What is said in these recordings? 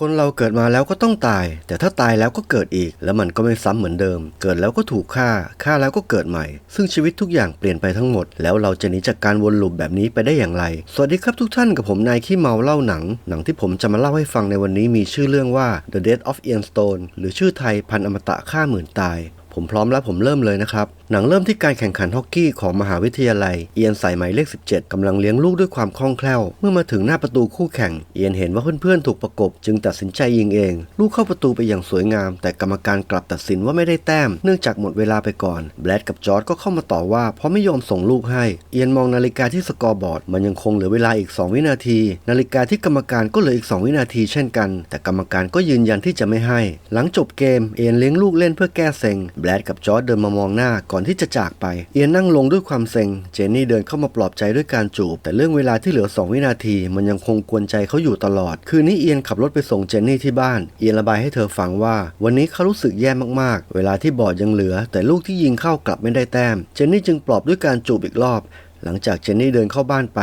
คนเราเกิดมาแล้วก็ต้องตาย แต่ถ้าตายแล้วก็เกิดอีก แล้วมันก็ไม่ซ้ำเหมือนเดิม เกิดแล้วก็ถูกฆ่าฆ่าแล้วก็เกิดใหม่ ซึ่งชีวิตทุกอย่างเปลี่ยนไปทั้งหมด แล้วเราจะหนีจากการวนลูปแบบนี้ไปได้อย่างไร สวัสดีครับทุกท่านกับผมนายขี้เมาเล่าหนัง หนังที่ผมจะมาเล่าให้ฟังในวันนี้มีชื่อเรื่องว่า The Death of Ian Stone หรือชื่อไทยพันอมตะฆ่าหมื่นตาย ผมพร้อมแล้วผมเริ่มเลยนะครับ หนังเริ่มที่การแข่งขันฮอกกี้ของมหาวิทยาลัย เอียนใส่หมายเลข 17กำลังเลี้ยงลูกด้วยความคล่องแคล่ว เมื่อมาถึงหน้าประตูคู่แข่ง เอียนเห็นว่าเพื่อนๆถูกประกบ จึงตัดสินใจยิงเอง ลูกเข้าประตูไปอย่างสวยงาม แต่กรรมการกลับตัดสินว่าไม่ได้แต้ม เนื่องจากหมดเวลาไปก่อน แบลดกับจอร์ดก็เข้ามาต่อว่าเพราะไม่ยอมส่งลูกให้ เอียนมองนาฬิกาที่สกอร์บอร์ด มันยังคงเหลือเวลาอีก 2 วินาที นาฬิกาที่กรรมการก็เหลืออีก 2 วินาที เช่นกัน แต่กรรมการก็ยืนยันที่จะไม่ให้ หลังจบเกม เอียนเลี้ยงลูกเล่นเพื่อแก้เซ็งแบลดกับจอร์ดเดินมามองหน้าก่อนที่จะจากไป เอียนนั่งลงด้วยความเซ็ง เจนนี่เดินเข้ามาปลอบใจด้วยการจูบ แต่เรื่องเวลาที่เหลือ 2 วินาที มันยังคงกวนใจเขาอยู่ตลอด คืนนี้เอียนขับรถไปส่งเจนนี่ที่บ้าน เอียนระบายให้เธอฟังว่า วันนี้เขารู้สึกแย่มากๆ เวลาที่บอดยังเหลือ แต่ลูกที่ยิงเข้ากลับไม่ได้แต้ม เจนนี่จึงปลอบด้วยการจูบอีกรอบหลังจากเจนนี่เดินเข้าบ้านไป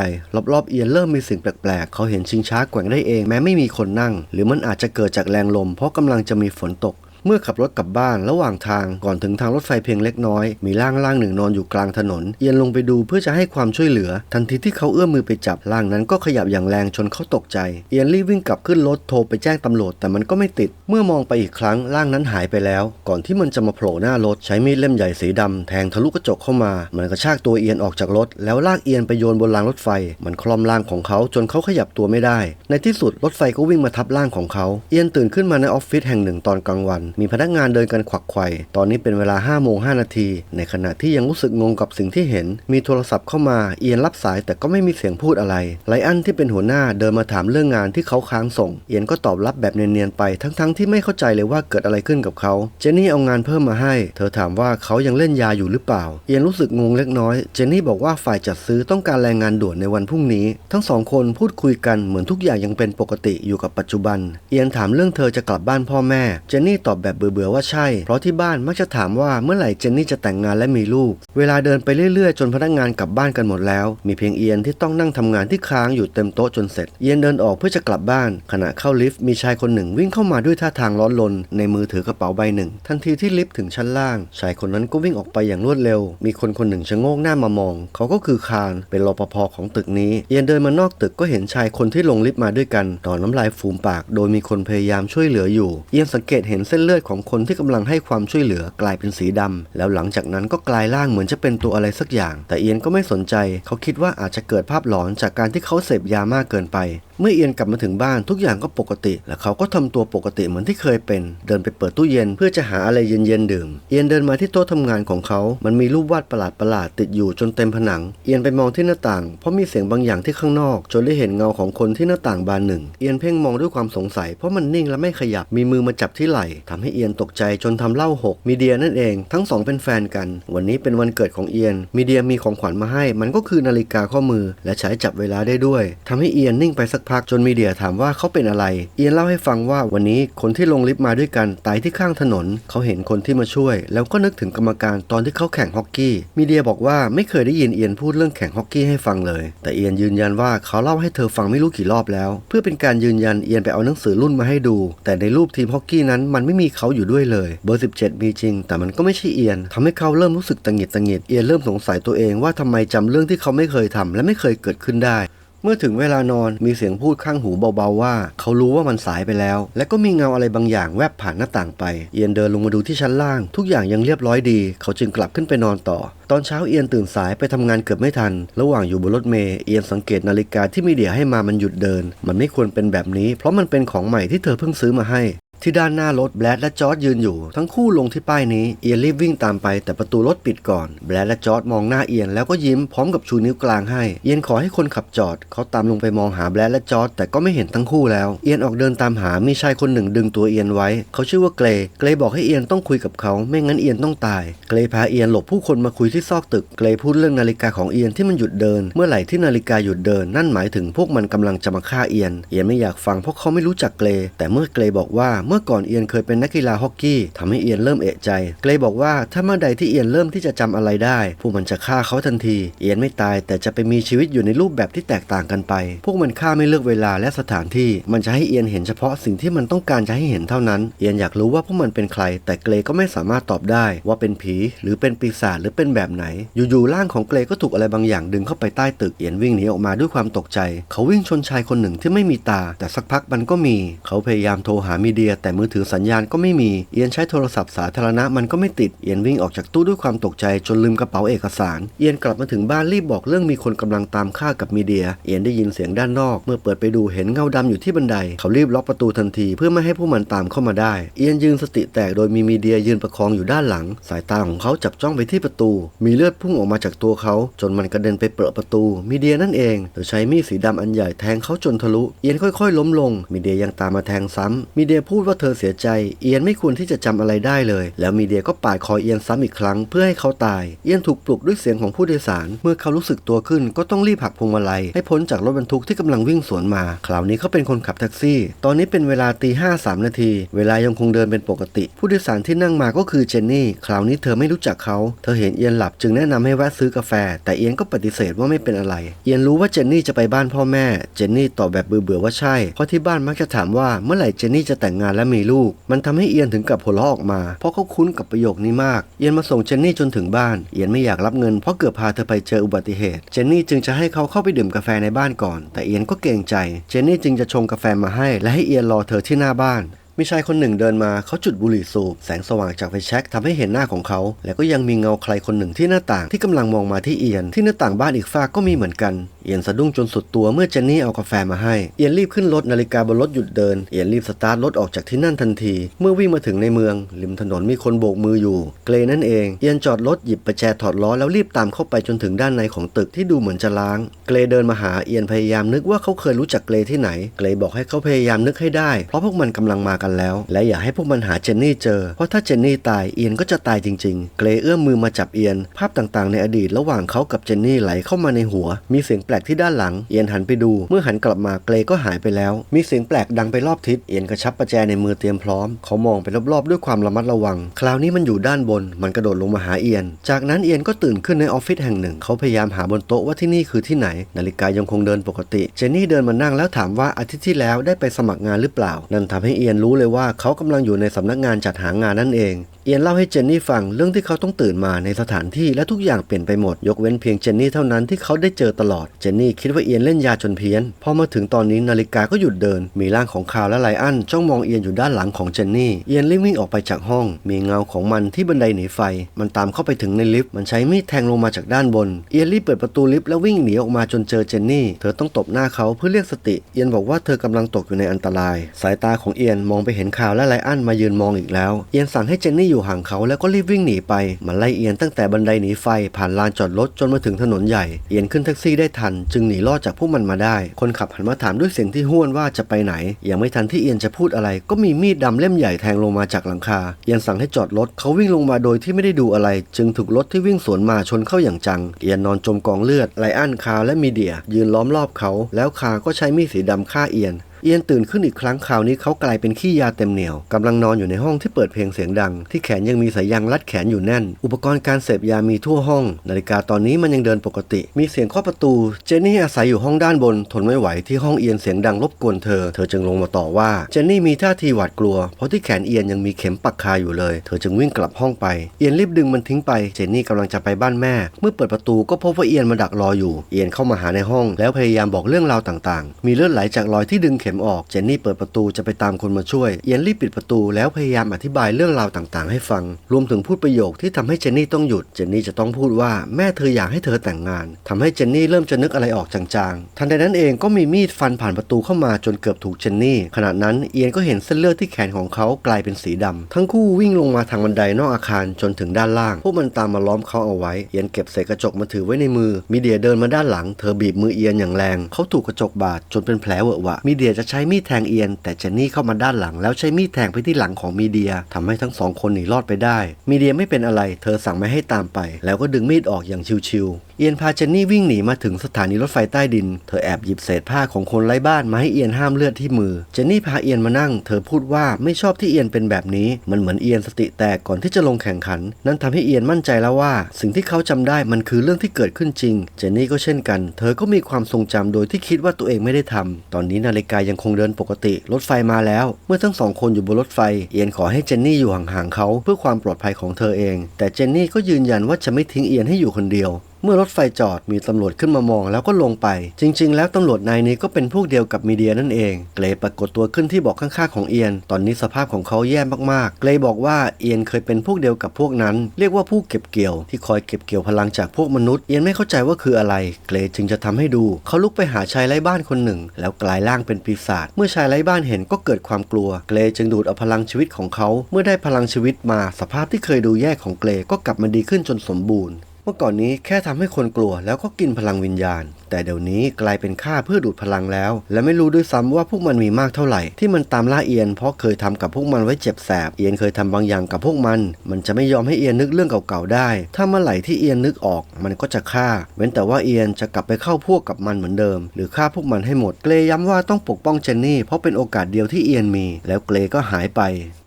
รอบๆเอียนเริ่มมีสิ่งแปลกๆ เขาเห็นชิงช้าแกว่งได้เองแม้ไม่มีคนนั่ง หรือมันอาจจะเกิดจากแรงลมเพราะกำลังจะมีฝนตก เมื่อขับรถกลับบ้านระหว่างทางก่อนถึงทางรถไฟเพียงเล็กน้อย มีร่างร่างหนึ่งนอนอยู่กลางถนน เอียนลงไปดูเพื่อจะให้ความช่วยเหลือ ทันทีที่เขาเอื้อมมือไปจับร่างนั้นก็ขยับอย่างแรงจนเขาตกใจ เอียนรีบวิ่งกลับขึ้นรถโทรไปแจ้งตำรวจแต่มันก็ไม่ติด เมื่อมองไปอีกครั้งร่างนั้นหายไปแล้ว ก่อนที่มันจะมาโผล่หน้ารถใช้มีดเล่มใหญ่สีดำแทงทะลุกระจกเข้ามา มันกระชากตัวเอียนออกจากรถ แล้วลากเอียนไปโยนบนรางรถไฟ มันคล่อมร่างของเขาจนเขาขยับตัวไม่ได้ ในที่สุดรถไฟก็วิ่งมาทับร่างของเขา เอียนตื่นขึ้นมาในออฟฟิศแห่งหนึ่งตอนกลางวันมีพนักงานเดินกันขวักไขว่ตอนนี้เป็นเวลา5โมง5นาที ในขณะที่ยังรู้สึกงงกับสิ่งที่เห็น มีโทรศัพท์เข้ามา เอียนรับสายแต่ก็ไม่มีเสียงพูดอะไร ไลอันที่เป็นหัวหน้าเดินมาถามเรื่องงานที่เขาค้างส่ง เอียนก็ตอบรับแบบเนียนๆไป ทั้งๆที่ไม่เข้าใจเลยว่าเกิดอะไรขึ้นกับเขา เจนนี่เอางานเพิ่มมาให้ เธอถามว่าเขายังเล่นยาอยู่หรือเปล่า เอียนรู้สึกงงเล็กน้อย เจนนี่บอกว่าฝ่ายจัดซื้อต้องการแรงงานด่วนในวันพรุ่งนี้ ทั้งสองคนพูดคุยกันเหมือนทุกอย่างยังเป็นปกติอยู่กับปัจจุบัน เอียนถามเรื่องเธอจะกลับบ้านพ่อแม่ เจนนี่ตอบแบบเบื่อๆว่าใช่ เพราะที่บ้านมักจะถามว่าเมื่อไหร่เจนนี่จะแต่งงานและมีลูก เวลาเดินไปเรื่อยๆ จนพนักงานกลับบ้านกันหมดแล้ว มีเพียงเอียนที่ต้องนั่งทำงานที่ค้างอยู่เต็มโต๊ะจนเสร็จ เอียนเดินออกเพื่อจะกลับบ้าน ขณะเข้าลิฟต์มีชายคนหนึ่งวิ่งเข้ามาด้วยท่าทางร้อนรนในมือถือกระเป๋าใบหนึ่ง ทันทีที่ลิฟต์ถึงชั้นล่าง ชายคนนั้นก็วิ่งออกไปอย่างรวดเร็ว มีคนคนหนึ่งชะโงกหน้ามามอง เขาก็คือคารเป็นรปภของตึกนี้ เอียนเดินมานอกตึกก็เห็นชายคนที่ลงลิฟต์มาด้วยกันตอนน้ำลายฟูมปาก โดยมีคนพยายามช่วยเหลืออยู่ เอียนสังเกตเห็นเส้นเลือดือดของคนที่กำลังให้ความช่วยเหลือกลายเป็นสีดำแล้วหลังจากนั้นก็กลายร่างเหมือนจะเป็นตัวอะไรสักอย่าง แต่เอียนก็ไม่สนใจ เขาคิดว่าอาจจะเกิดภาพหลอนจากการที่เขาเสพยามากเกินไป เมื่อเอียนกลับมาถึงบ้านทุกอย่างก็ปกติ และเขาก็ทำตัวปกติเหมือนที่เคยเป็น เดินไปเปิดตู้เย็นเพื่อจะหาอะไรเย็นๆดื่ม เอียนเดินมาที่โต๊ะทำงานของเขา มันมีรูปวาดประหลาดๆติดอยู่จนเต็มผนัง เอียนไปมองที่หน้าต่าง เพราะมีเสียงบางอย่างที่ข้างนอกจนได้เห็นเงาของคนที่หน้าต่างบานหนึ่ง เอียนเพ่งมองด้วยความสงสัย เพราะมันนิ่งและไม่ขยับ มีมือมาจับที่ไหล่ทำให้เอียนตกใจจนทำเหล้าหกมีเดียนั่นเอง ทั้งสองเป็นแฟนกัน วันนี้เป็นวันเกิดของเอียน มีเดียมีของขวัญมาให้ มันก็คือนาฬิกาข้อมือ และใช้จับเวลาได้ด้วยทำให้เอียนนิ่งไปสักพักจนมีเดียถามว่าเขาเป็นอะไร เอียนเล่าให้ฟังว่าวันนี้คนที่ลงลิฟต์มาด้วยกันตายที่ข้างถนน เขาเห็นคนที่มาช่วย แล้วก็นึกถึงกรรมการตอนที่เขาแข่งฮอกกี้ มีเดียบอกว่าไม่เคยได้ยินเอียนพูดเรื่องแข่งฮอกกี้ให้ฟังเลย แต่เอียนยืนยันว่าเขาเล่าให้เธอฟังไม่รู้กี่รอบแล้ว เพื่อเป็นการยืนยันเอียนไปเอาหนังสือรุ่นมาให้ดู แต่ในรูปทีมฮอกกี้นั้นมันไม่มีเขาอยู่ด้วยเลย เบอร์ 17 มีจริง แต่มันก็ไม่ใช่เอียนทำให้เขาเริ่มรู้สึกตังหิดตังหิดเอียนเริ่มสงสัยตัวเองว่าทำไมจำเรื่องที่เขาไม่เคยทำและไม่เคยเกิดขึ้นได้เมื่อถึงเวลานอนมีเสียงพูดข้างหูเบาๆว่า เขารู้ว่ามันสายไปแล้ว และก็มีเงาอะไรบางอย่างแวบผ่านหน้าต่างไป เอียนเดินลงมาดูที่ชั้นล่าง ทุกอย่างยังเรียบร้อยดี เขาจึงกลับขึ้นไปนอนต่อ ตอนเช้าเอียนตื่นสายไปทำงานเกือบไม่ทัน ระหว่างอยู่บนรถเมล์เอียนสังเกตนาฬิกาที่มีเดียให้มามันหยุดเดิน มันไม่ควรเป็นแบบนี้ เพราะมันเป็นของใหม่ที่เธอเพิ่งซื้อมาให้ ที่ด้านหน้ารถแบลดและจอร์ดยืนอยู่ ทั้งคู่ลงที่ป้ายนี้ เอียนรีบวิ่งตามไปแต่ประตูรถปิดก่อน แบลดและจอร์ดมองหน้าเอียนแล้วก็ยิ้มพร้อมกับชูนิ้วกลางให้ เอียนขอให้คนขับจอด เขาตามลงไปมองหาแบลดและจอร์ดแต่ก็ไม่เห็นทั้งคู่แล้ว เอียนออกเดินตามหามีชายคนหนึ่งดึงตัวเอียนไว้ เขาชื่อว่าเกรย์เกรย์บอกให้เอียนต้องคุยกับเขา ไม่งั้นเอียนต้องตาย เกรย์พาเอียนหลบผู้คนมาคุยที่ซอกตึก เกรย์พูดเรื่องนาฬิกาของเอียนที่มันหยุดเดิน เมื่อไหร่ที่นาฬิกาหยุดเดิน นั่นหมายถึงพวกมันกำลังจะมาฆ่าเอียน เอียนไม่อยากฟังเพราะเขาไม่รู้จักเกรแต่เมื่อเกรบอกว่าเมื่อมื่อก่อนเอียนเคยเป็นนักกีฬาฮอกกี้ทำให้เอียนเริ่มเอะใจ เกรย์บอกว่าถ้าเมื่อใดที่เอียนเริ่มที่จะจำอะไรได้ พวกมันจะฆ่าเขาทันที เอียนไม่ตายแต่จะไปมีชีวิตอยู่ในรูปแบบที่แตกต่างกันไป พวกมันฆ่าไม่เลือกเวลาและสถานที่ มันจะให้เอียนเห็นเฉพาะสิ่งที่มันต้องการจะให้เห็นเท่านั้น เอียนอยากรู้ว่าพวกมันเป็นใคร แต่เกรย์ก็ไม่สามารถตอบได้ว่าเป็นผีหรือเป็นปีศาจหรือเป็นแบบไหน อยู่ๆร่างของเกรย์ก็ถูกอะไรบางอย่างดึงเข้าไปใต้ตึกเอียนวิ่งหนีออกมาด้วยความตกใจ เขาวิ่งชนชายคนหนึ่งที่ไม่มีตา แต่สักพักมันก็มี เขาพยายามโทรหามีเดียแต่มือถือสัญญาณก็ไม่มี เอียนใช้โทรศัพท์สาธารณะมันก็ไม่ติด เอียนวิ่งออกจากตู้ด้วยความตกใจจนลืมกระเป๋าเอกสาร เอียนกลับมาถึงบ้านรีบบอกเรื่องมีคนกำลังตามฆ่ากับมีเดีย เอียนได้ยินเสียงด้านนอก เมื่อเปิดไปดูเห็นเงาดำอยู่ที่บันได เขารีบล็อกประตูทันทีเพื่อไม่ให้พวกมันตามเข้ามาได้ เอียนยืนสติแตกโดยมีมีเดียยืนประคองอยู่ด้านหลัง สายตาของเขาจับจ้องไปที่ประตู มีเลือดพุ่งออกมาจากตัวเขา จนมันกระเด็นไปเปิดประตู มีเดียนั่นเองโดยใช้มีดสีดำอันใหญ่แทงเขาจนทะลุ เอียนค่อยๆ ล้มลง มีเดียยังตามมาแทงซ้ำมีเดียพูดว่าเธอเสียใจ เอียนไม่ควรที่จะจำอะไรได้เลย แล้วมีเดียก็ปาดคอเอียนซ้ำอีกครั้งเพื่อให้เขาตาย เอียนถูกปลุกด้วยเสียงของผู้โดยสาร เมื่อเขารู้สึกตัวขึ้นก็ต้องรีบหักพวงมาลัยให้พ้นจากรถบรรทุกที่กำลังวิ่งสวนมา คราวนี้เขาเป็นคนขับแท็กซี่ ตอนนี้เป็นเวลาตีห้าสามนาที เวลายังคงเดินเป็นปกติ ผู้โดยสารที่นั่งมาก็คือเจนนี่ คราวนี้เธอไม่รู้จักเขา เธอเห็นเอียนหลับจึงแนะนำให้แวะซื้อกาแฟ แต่เอียนก็ปฏิเสธว่าไม่เป็นอะไร เอียนรู้ว่าเจนนี่จะไปบ้านพ่อแม่ เจนนี่ตอบแบบเบื่อๆว่าใช่ เพราะที่บ้านมักจะถามว่าเมื่อไหร่เจนนี่จะแต่งงานและมีลูก มันทำให้เอียนถึงกับหัวเราะออกมา เพราะเขาคุ้นกับประโยคนี้มาก เอียนมาส่งเจนนี่จนถึงบ้าน เอียนไม่อยากรับเงินเพราะเกือบพาเธอไปเจออุบัติเหตุ เจนนี่จึงจะให้เขาเข้าไปดื่มกาแฟในบ้านก่อน แต่เอียนก็เกรงใจ เจนนี่จึงจะชงกาแฟมาให้ และให้เอียนรอเธอที่หน้าบ้าน มีชายคนหนึ่งเดินมาเขาจุดบุหรี่สูบ แสงสว่างจากไฟแช็กทำให้เห็นหน้าของเขา และก็ยังมีเงาใครคนหนึ่งที่หน้าต่างที่กำลังมองมาที่เอียน ที่หน้าต่างบ้านอีกฝ้ากก็มีเหมือนกัน เอียนสะดุ้งจนสุดตัวเมื่อเจนนี่เอากาแฟมาให้ เอียนรีบขึ้นรถนาฬิกาบนรถหยุดเดิน เอียนรีบสตาร์ทรถออกจากที่นั่นทันที เมื่อวิ่งมาถึงในเมืองริมถนนมีคนโบกมืออยู่ เกรนั่นเอง เอียนจอดรถหยิบประแจถอดล้อแล้วรีบตามเข้าไปจนถึงด้านในของตึกที่ดูเหมือนจะล้าง เกรเดินมาหาเอียนพยายามนึกว่าเขาเคยรู้จักเกรที่ไหน เกรบอกให้เขาพยายามนึกให้ได้ เพราะพวกมันกำลังมากันแล้ว และอย่าให้พวกมันหาเจนนี่เจอ เพราะถ้าเจนนี่ตายเอียนก็จะตายจริง ๆ เกรเอื้อมมือมาจับเอียน ภาพต่างๆ ในอดีตระหว่างเขากับเจนนี่ไหลเข้ามาในหัว มีเสียงแปลกที่ด้านหลัง เอียนหันไปดู เมื่อหันกลับมาเกรก็หายไปแล้ว มีเสียงแปลกดังไปรอบทิศ เอียนกระชับประแจในมือเตรียมพร้อม เขามองไปรอบๆ ด้วยความระมัดระวัง คราวนี้มันอยู่ด้านบน มันกระโดดลงมาหาเอียน จากนั้นเอียนก็ตื่นขึ้นในออฟฟิศแห่งหนึ่ง เขาพยายามหาบนโต๊ะว่าที่นี่คือที่ไหน นาฬิกายังคงเดินปกติ เจนนี่เดินมานั่งแล้วถามว่าอาทิตย์ที่แล้วได้ไปสมัครงานหรือเปล่า นั่นทำให้เอียนรูู้้เลยว่าเขากำลังอยู่ในสำนักงานจัดหางานนั่นเอง เอียนเล่าให้เจนนี่ฟังเรื่องที่เขาต้องตื่นมาในสถานที่และทุกอย่างเปลี่ยนไปหมด ยกเว้นเพียงเจนนี่เท่านั้นที่เขาได้เจอตลอด เจนนี่คิดว่าเอียนเล่นยาจนเพี้ยน พอมาถึงตอนนี้นาฬิกาก็หยุดเดิน มีร่างของคาวและไลอันจ้องมองเอียนอยู่ด้านหลังของเจนนี่ เอียนรีบวิ่งออกไปจากห้อง มีเงาของมันที่บันไดหนีไฟ มันตามเข้าไปถึงในลิฟต์ มันใช้มีดแทงลงมาจากด้านบน เอียนรีบเปิดประตูลิฟต์แล้ววิ่งหนีออกมาจนเจอเจนนี่ เธอต้องตบหน้าเขาเพื่อเรียกสติ เอียนบอกว่าเธอกำลังตกอยู่ในอันตราย สายตาของเอียนมองไปเห็นคาวและไลอันมายืนมองอีกแล้ว เอียนสั่งให้เจนนี่อยู่ห่างเขาแล้วก็รีบวิ่งหนีไปมันไล่เอียนตั้งแต่บันไดหนีไฟผ่านลานจอดรถจนมาถึงถนนใหญ่ เอียนขึ้นแท็กซี่ได้ทัน จึงหนีรอดจากพวกมันมาได้ คนขับหันมาถามด้วยเสียงที่ห้วนว่าจะไปไหน ยังไม่ทันที่เอียนจะพูดอะไร ก็มีมีดดำเล่มใหญ่แทงลงมาจากหลังคา เอียนสั่งให้จอดรถเขาวิ่งลงมาโดยที่ไม่ได้ดูอะไร จึงถูกรถที่วิ่งสวนมาชนเข้าอย่างจัง เอียนนอนจมกองเลือดไลอ้อนคาและมีเดีย ยืนล้อมรอบเขา แล้วคาก็ใช้มีดสีดำฆ่าเอียน เอียนตื่นขึ้นอีกครั้งคราวนี้เขากลายเป็นขี้ยาเต็มเหนียวกำลังนอนอยู่ในห้องที่เปิดเพลงเสียงดัง ที่แขนยังมีสายยางรัดแขนอยู่แน่น อุปกรณ์การเสพยามีทั่วห้อง นาฬิกาตอนนี้มันยังเดินปกติ มีเสียงเคาะประตู เจนนี่อาศัยอยู่ห้องด้านบน ทนไม่ไหวที่ห้องเอียนเสียงดังรบกวนเธอ เธอจึงลงมาต่อว่า เจนนี่มีท่าทีหวาดกลัว เพราะที่แขนเอียนยังมีเข็มปักคาอยู่เลย เธอจึงวิ่งกลับห้องไป เอียนรีบดึงมันทิ้งไป เจนนี่กำลังจะไปบ้านแม่ เมื่อเปิดประตูก็พบว่าเอียนมาดักรออยู่ เอียนเข้ามาหาในห้อง แล้วพยายามบอกเรื่องราวต่างๆ มีเลือดไหลจากรอยที่ดึงเข็มออกเจนนี่เปิดประตูจะไปตามคนมาช่วยเอียนรีบปิดประตูแล้วพยายามอธิบายเรื่องราวต่างๆ ให้ฟัง รวมถึงพูดประโยคที่ทำให้เจนนี่ต้องหยุด เจนนี่จะต้องพูดว่าแม่เธออยากให้เธอแต่งงานทำให้เจนนี่เริ่มจะนึกอะไรออกจางๆ ทันใดนั้นเองก็มีมีดฟันผ่านประตูเข้ามาจนเกือบถูกเจนนี่ ขณะนั้นเอียนก็เห็นเส้นเลือดที่แขนของเขากลายเป็นสีดำทั้งคู่วิ่งลงมาทางบันไดนอกอาคารจนถึงด้านล่าง พวกมันตามมาล้อมเขาเอาไว้ เอียนเก็บเศษกระจกมาถือไว้ในมือ มีเดียเดินมาด้านหลัง เธอบีบมือเอียนอย่างแรง เขาถูกกระจกบาดจนเป็นแผลเวอะวะ มีเดียจะใช้มีดแทงเอียน แต่เจนนี่เข้ามาด้านหลัง แล้วใช้มีดแทงไปที่หลังของมีเดียทำให้ทั้งสองคนหนีรอดไปได้ มีเดียไม่เป็นอะไร เธอสั่งไม่ให้ตามไป แล้วก็ดึงมีดออกอย่างชิวๆเอียนพาเจนนี่วิ่งหนีมาถึงสถานีรถไฟใต้ดิน เธอแอบหยิบเศษผ้าของคนไร้บ้านมาให้เอียนห้ามเลือดที่มือ เจนนี่พาเอียนมานั่ง เธอพูดว่าไม่ชอบที่เอียนเป็นแบบนี้ มันเหมือนเอียนสติแตกก่อนที่จะลงแข่งขัน นั่นทำให้เอียนมั่นใจแล้วว่า สิ่งที่เขาจำได้มันคือเรื่องที่เกิดขึ้นจริง เจนนี่ก็เช่นกัน เธอก็มีความทรงจำโดยที่คิดว่าตัวเองไม่ได้ทำตอนนี้นาฬิกายังคงเดินปกติ รถไฟมาแล้ว เมื่อทั้งสองคนอยู่บนรถไฟ เอียนขอให้เจนนี่อยู่ห่างๆเขาเพื่อความปลอดภัยของเธอเอง แต่เจนนี่ก็ยืนยันว่าจะไม่ทิ้งเอียนให้อยู่คนเดียว เมื่อรถไฟจอดมีตำรวจขึ้นมามองแล้วก็ลงไป จริง ๆ แล้วตำรวจนายนี้ก็เป็นพวกเดียวกับมีเดียนั่นเอง เกรย์ปรากฏตัวขึ้นที่บอกข้างๆของเอียน ตอนนี้สภาพของเขาแย่มากๆ เกรย์บอกว่าเอียนเคยเป็นพวกเดียวกับพวกนั้น เรียกว่าผู้เก็บเกี่ยวที่คอยเก็บเกี่ยวพลังจากพวกมนุษย์เอียนไม่เข้าใจว่าคืออะไร เกรย์จึงจะทำให้ดู เขาลุกไปหาชายไร้บ้านคนหนึ่ง แล้วกลายร่างเป็นปีศาจเมื่อชายไร้บ้านเห็นก็เกิดความกลัว เกรย์จึงดูดเอาพลังชีวิตของเขา เมื่อได้พลังชีวิตมาสภาพที่เคยดูแย่ของเกรย์ก็กลับมาดีขึ้นจนสมบูรณ์ เมื่อก่อนนี้แค่ทำให้คนกลัวแล้วก็กินพลังวิญญาณ แต่เดี๋ยวนี้กลายเป็นฆ่าเพื่อดูดพลังแล้ว และไม่รู้ด้วยซ้ำว่าพวกมันมีมากเท่าไหร่ ที่มันตามล่าเอียน เพราะเคยทำกับพวกมันไว้เจ็บแสบเอียนเคยทำบางอย่างกับพวกมัน มันจะไม่ยอมให้เอียนนึกเรื่องเก่าๆได้ ถ้าเมื่อไหร่ที่เอียนนึกออกมันก็จะฆ่า เว้นแต่ว่าเอียนจะกลับไปเข้าพวกกับมันเหมือนเดิม หรือฆ่าพวกมันให้หมด เกรย้ำว่าต้องปกป้องเจนนี่เพราะเป็นโอกาสเดียวที่เอียนมี แล้วเกรก็หายไป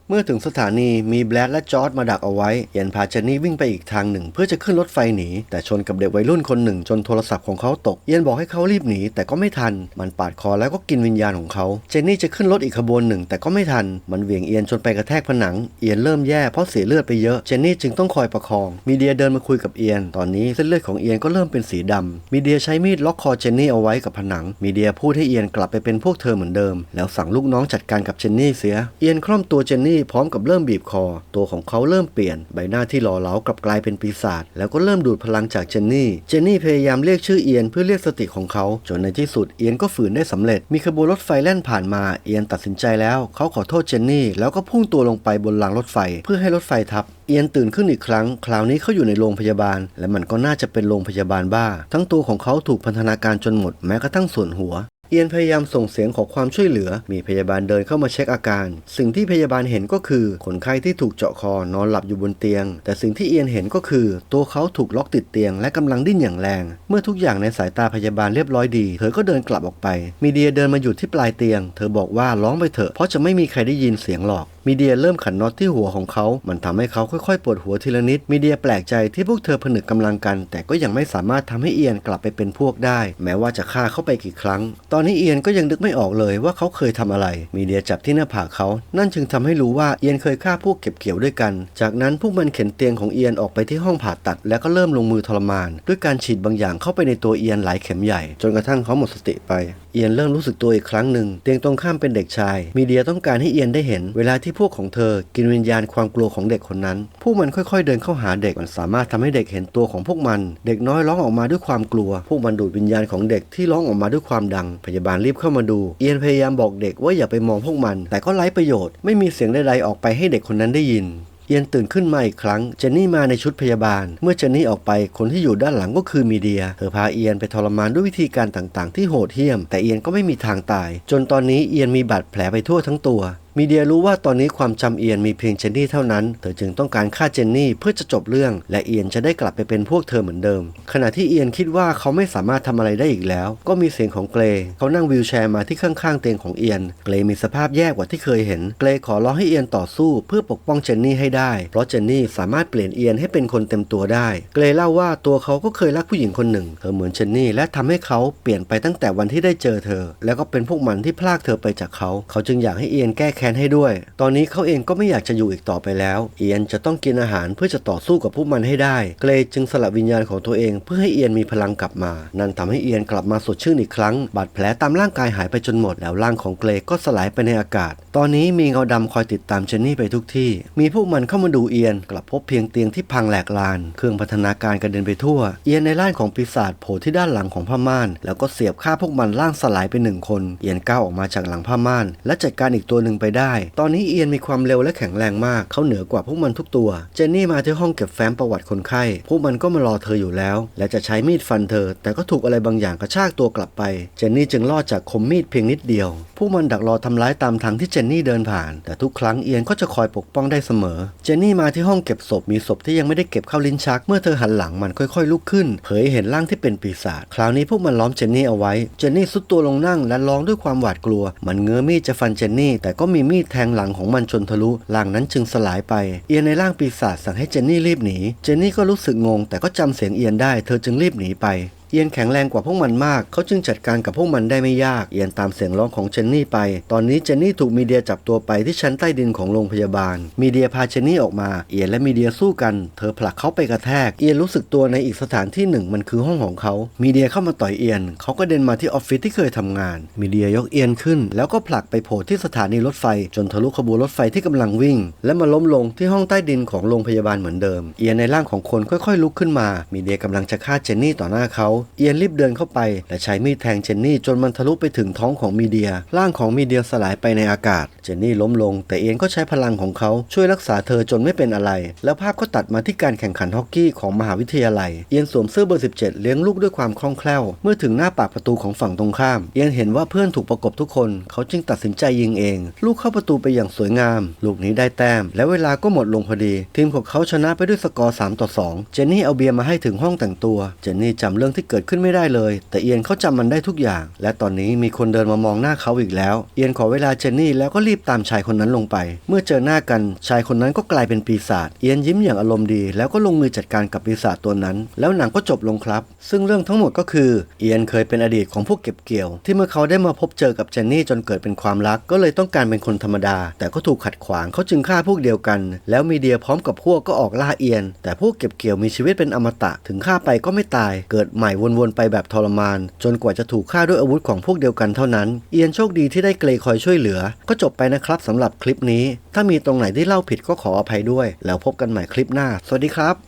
เมื่อถึงสถานีมีแบลดและจอร์ดมาดักเอาไว้เอียนพาเจนนี่วิ่งไปอีกทางหนึ่ง เพื่อจะขึ้นรถไฟหนี แต่ชนกับเด็กวัยรุ่นคนหนึ่งจนโทรศัพท์ของเขาตกเอียนบอกให้เขารีบหนีแต่ก็ไม่ทัน มันปาดคอแล้วก็กินวิญญาณของเขา เจนนี่จะขึ้นรถอีกขบวนหนึ่ง แต่ก็ไม่ทัน มันเหวี่ยงเอียนจนไปกระแทกผนัง เอียนเริ่มแย่เพราะเสียเลือดไปเยอะ เจนนี่จึงต้องคอยประคอง มีเดียเดินมาคุยกับเอียน ตอนนี้เส้นเลือดของเอียนก็เริ่มเป็นสีดำมีเดียใช้มีดล็อกคอเจนนี่เอาไว้กับผนัง มีเดียพูดให้เอียนกลับไปเป็นพวกเธอเหมือนเดิม แล้วสั่งลูกน้องจัดการกับเจนนี่เสีย เอียนคล่อมตัวเจนนี่พร้อมกับเริ่มบีบคอ ตัวของเขาเริ่มเปลี่ยนใบหน้าที่หล่อเหลากลับกลายเป็นปีศาจแล้วก็เริ่มดูดพลังจากเจนนี่ เจนนี่พยายามเรียกชื่อเอียนเพื่อเรียกสติของเขา จนในที่สุดเอียนก็ฝืนได้สำเร็จ มีขบวนรถไฟแล่นผ่านมาเอียนตัดสินใจแล้ว เขาขอโทษเจนนี่ แล้วก็พุ่งตัวลงไปบนรางรถไฟ เพื่อให้รถไฟทับเอียนตื่นขึ้นอีกครั้ง คราวนี้เขาอยู่ในโรงพยาบาล และมันก็น่าจะเป็นโรงพยาบาลบ้า ทั้งตัวของเขาถูกพันธนาการจนหมดแม้กระทั่งส่วนหัว เอียนพยายามส่งเสียงขอความช่วยเหลือ มีพยาบาลเดินเข้ามาเช็คอาการ สิ่งที่พยาบาลเห็นก็คือ คนไข้ที่ถูกเจาะคอนอนหลับอยู่บนเตียง แต่สิ่งที่เอียนเห็นก็คือ ตัวเขาถูกล็อกติดเตียงและกำลังดิ้นอย่างแรง เมื่อทุกอย่างในสายตาพยาบาลเรียบร้อยดี เธอก็เดินกลับออกไป มีเดียเดินมาหยุดที่ปลายเตียง เธอบอกว่าร้องไปเถอะ เพราะจะไม่มีใครได้ยินเสียงหรอกมีเดียเริ่มขันน็อตที่หัวของเขา มันทำให้เขาค่อยๆ ปวดหัวทีละนิด มีเดียแปลกใจที่พวกเธอผนึกกำลังกัน แต่ก็ยังไม่สามารถทำให้เอียนกลับไปเป็นพวกได้ แม้ว่าจะฆ่าเข้าไปกี่ครั้งตอนนี้เอียนก็ยังนึกไม่ออกเลยว่าเขาเคยทำอะไร มีเดียจับที่หน้าผากเขา นั่นจึงทำให้รู้ว่าเอียนเคยฆ่าพวกเก็บเกี่ยวด้วยกัน จากนั้นพวกมันเข็นเตียงของเอียนออกไปที่ห้องผ่าตัด แล้วก็เริ่มลงมือทรมาน ด้วยการฉีดบางอย่างเข้าไปในตัวเอียนหลายเข็มใหญ่ จนกระทั่งเขาหมดสติไป เอียนเริ่มรู้สึกตัวอีกครั้งหนึ่ง เตียงตรงข้ามเป็นเด็กชาย มีเดียต้องการให้เอียนได้เห็น เวลาที่พวกของเธอ กินวิญญาณความกลัวของเด็กคนนั้นพวกมันค่อยๆ เดินเข้าหาเด็กมันสามารถทำให้เด็กเห็นตัวของพวกมัน เด็กน้อยร้องออกมาด้วยความกลัว พวกมันดูดวิญญาณของเด็กที่ร้องออกมาด้วยความดัง พยาบาลรีบเข้ามาดู เอียนพยายามบอกเด็กว่าอย่าไปมองพวกมัน แต่ก็ไร้ประโยชน์ ไม่มีเสียงใดๆออกไปให้เด็กคนนั้นได้ยิน เอียนตื่นขึ้นมาอีกครั้ง เจนนี่มาในชุดพยาบาล เมื่อเจนนี่ออกไป คนที่อยู่ด้านหลังก็คือมีเดีย เธอพาเอียนไปทรมานด้วยวิธีการต่างๆ ที่โหดเหี้ยม แต่เอียนก็ไม่มีทางตาย จนตอนนี้เอียนมีบาดแผลไปทั่วทั้งตัว มีเดียรู้ว่าตอนนี้ความจำเอียนมีเพียงเจนนี่เท่านั้น เธอจึงต้องการฆ่าเจนนี่เพื่อจะจบเรื่อง และเอียนจะได้กลับไปเป็นพวกเธอเหมือนเดิม ขณะที่เอียนคิดว่าเขาไม่สามารถทำอะไรได้อีกแล้ว ก็มีเสียงของเกรย์เขานั่งวีลแชร์มาที่ข้างๆเตียงของเอียน เกรย์มีสภาพแย่กว่าที่เคยเห็น เกรย์ขอร้องให้เอียนต่อสู้เพื่อปกป้องเจนนี่ให้ได้ เพราะเจนนี่สามารถเปลี่ยนเอียนให้เป็นคนเต็มตัวได้ เกรย์เล่าว่าตัวเขาก็เคยรักผู้หญิงคนหนึ่ง เธอเหมือนเจนนี่และทำให้เขาเปลี่ยนไปตั้งแต่วันที่ได้เจอเธอ แล้วก็เป็นพวกมันที่พลากเธอไปจากเขา เขาจึงอยากให้เอียนแก้แค้นให้ด้วย ตอนนี้เขาเองก็ไม่อยากจะอยู่อีกต่อไปแล้ว เอียนจะต้องกินอาหารเพื่อจะต่อสู้กับพวกมันให้ได้ เกรย์จึงสละวิญญาณของตัวเองเพื่อให้เอียนมีพลังกลับมา นั่นทำให้เอียนกลับมาสดชื่นอีกครั้ง บาดแผลตามร่างกายหายไปจนหมด แล้วร่างของเกรย์ก็สลายไปในอากาศ ตอนนี้มีเงาดำคอยติดตามเจนนี่ไปทุกที่ มีพวกมันเข้ามาดูเอียน กลับพบเพียงเตียงที่พังแหลกลาน เครื่องพัฒนาการกระเด็นไปทั่ว เอียนในร่างของปีศาจโผล่ที่ด้านหลังของผ้าม่าน แล้วก็เสียบฆ่าพวกมันร่างสลายไปหนึ่งคน เอียนก้าวออกมาจากหลังผ้าม่าน และจัดการอีกตัวหนึ่งไปได้ ตอนนี้เอียนมีความเร็วและแข็งแรงมาก เขาเหนือกว่าพวกมันทุกตัว เจนนี่มาที่ห้องเก็บแฟ้มประวัติคนไข้ พวกมันก็มารอเธออยู่แล้ว และจะใช้มีดฟันเธอ แต่ก็ถูกอะไรบางอย่างกระชากตัวกลับไป เจนนี่จึงรอดจากคมมีดเพียงนิดเดียว พวกมันดักรอทำร้ายตามทางที่เจนนี่เดินผ่าน แต่ทุกครั้งเอียนก็จะคอยปกป้องได้เสมอ เจนนี่มาที่ห้องเก็บศพมีศพที่ยังไม่ได้เก็บเข้าลิ้นชัก เมื่อเธอหันหลังมันค่อยๆ ลุกขึ้น เผยเห็นร่างที่เป็นปีศาจ คราวนี้พวกมันล้อมเจนนี่เอาไว้ เจนนี่ซุดตัวลงนั่งและร้องด้วยความหวาดกลัว มันเงื้อมีดจะฟันเจนนี่ แต่ก็มีมีดแทงหลังของมันจนทะลุหลังนั้นจึงสลายไป เอียนในร่างปีศาจสั่งให้เจนนี่รีบหนี เจนนี่ก็รู้สึกงง แต่ก็จำเสียงเอียนได้ เธอจึงรีบหนีไป เอียนแข็งแรงกว่าพวกมันมาก เขาจึงจัดการกับพวกมันได้ไม่ยาก เอียนตามเสียงร้องของเจนนี่ไป ตอนนี้เจนนี่ถูกมีเดียจับตัวไปที่ชั้นใต้ดินของโรงพยาบาล มีเดียพาเจนนี่ออกมา เอียนและมีเดียสู้กัน เธอผลักเขาไปกระแทก เอียนรู้สึกตัวในอีกสถานที่หนึ่งมันคือห้องของเขา มีเดียเข้ามาต่อยเอียน เขาก็เดินมาที่ออฟฟิศที่เคยทำงาน มีเดียยกเอียนขึ้น แล้วก็ผลักไปโผล่ที่สถานีรถไฟ จนทะลุขบวนรถไฟที่กำลังวิ่ง และมาล้มลงที่ห้องใต้ดินของโรงพยาบาลเหมือนเดิม เอียนในร่างของคนค่อยๆ ลุกขึ้นมา มีเดียกำลังจะฆ่าเจนนี่ต่อหน้าเขาเอียนรีบเดินเข้าไป และใช้มีดแทงเจนนี่จนมันทะลุไปถึงท้องของมีเดีย ร่างของมีเดียสลายไปในอากาศ เจนนี่ล้มลง แต่เอียนก็ใช้พลังของเขาช่วยรักษาเธอจนไม่เป็นอะไร แล้วภาพก็ตัดมาที่การแข่งขันฮอกกี้ของมหาวิทยาลัย เอียนสวมเสื้อเบอร์ 17 เลี้ยงลูกด้วยความคล่องแคล่ว เมื่อถึงหน้าปากประตูของฝั่งตรงข้าม เอียนเห็นว่าเพื่อนถูกประกบทุกคน เขาจึงตัดสินใจยิงเอง ลูกเข้าประตูไปอย่างสวยงาม ลูกนี้ได้แต้ม และเวลาก็หมดลงพอดี ทีมของเขาชนะไปด้วยสกอร์3ต่อ2เจนนี่เอาเบียร์มาให้ถึงห้องแต่งตัว เจนนี่จำเรื่องที่เกิดขึ้นไม่ได้เลย แต่เอียนเขาจำมันได้ทุกอย่าง และตอนนี้มีคนเดินมามองหน้าเขาอีกแล้ว เอียนขอเวลาเจนนี่แล้วก็รีบตามชายคนนั้นลงไป เมื่อเจอหน้ากันชายคนนั้นก็กลายเป็นปีศาจเอียนยิ้มอย่างอารมณ์ดี แล้วก็ลงมือจัดการกับปีศาจตัวนั้น แล้วหนังก็จบลงครับ ซึ่งเรื่องทั้งหมดก็คือเอียนเคยเป็นอดีตของพวกเก็บเกี่ยว ที่เมื่อเขาได้มาพบเจอกับเจนนี่จนเกิดเป็นความรัก ก็เลยต้องการเป็นคนธรรมดา แต่ก็ถูกขัดขวางเขาจึงฆ่าพวกเดียวกัน แล้วมีเดียพร้อมกับพวกก็ออกล่าเอียน แต่พวกเก็บเกี่ยวมีชีวิตเป็นอมตะถึงฆ่าไปก็ไม่ตาย เกิดใหม่วนๆไปแบบทรมาน จนกว่าจะถูกฆ่าด้วยอาวุธของพวกเดียวกันเท่านั้น เอียนโชคดีที่ได้เกรย์คอยช่วยเหลือ ก็จบไปนะครับสำหรับคลิปนี้ ถ้ามีตรงไหนที่เล่าผิดก็ขออภัยด้วย แล้วพบกันใหม่คลิปหน้า สวัสดีครับ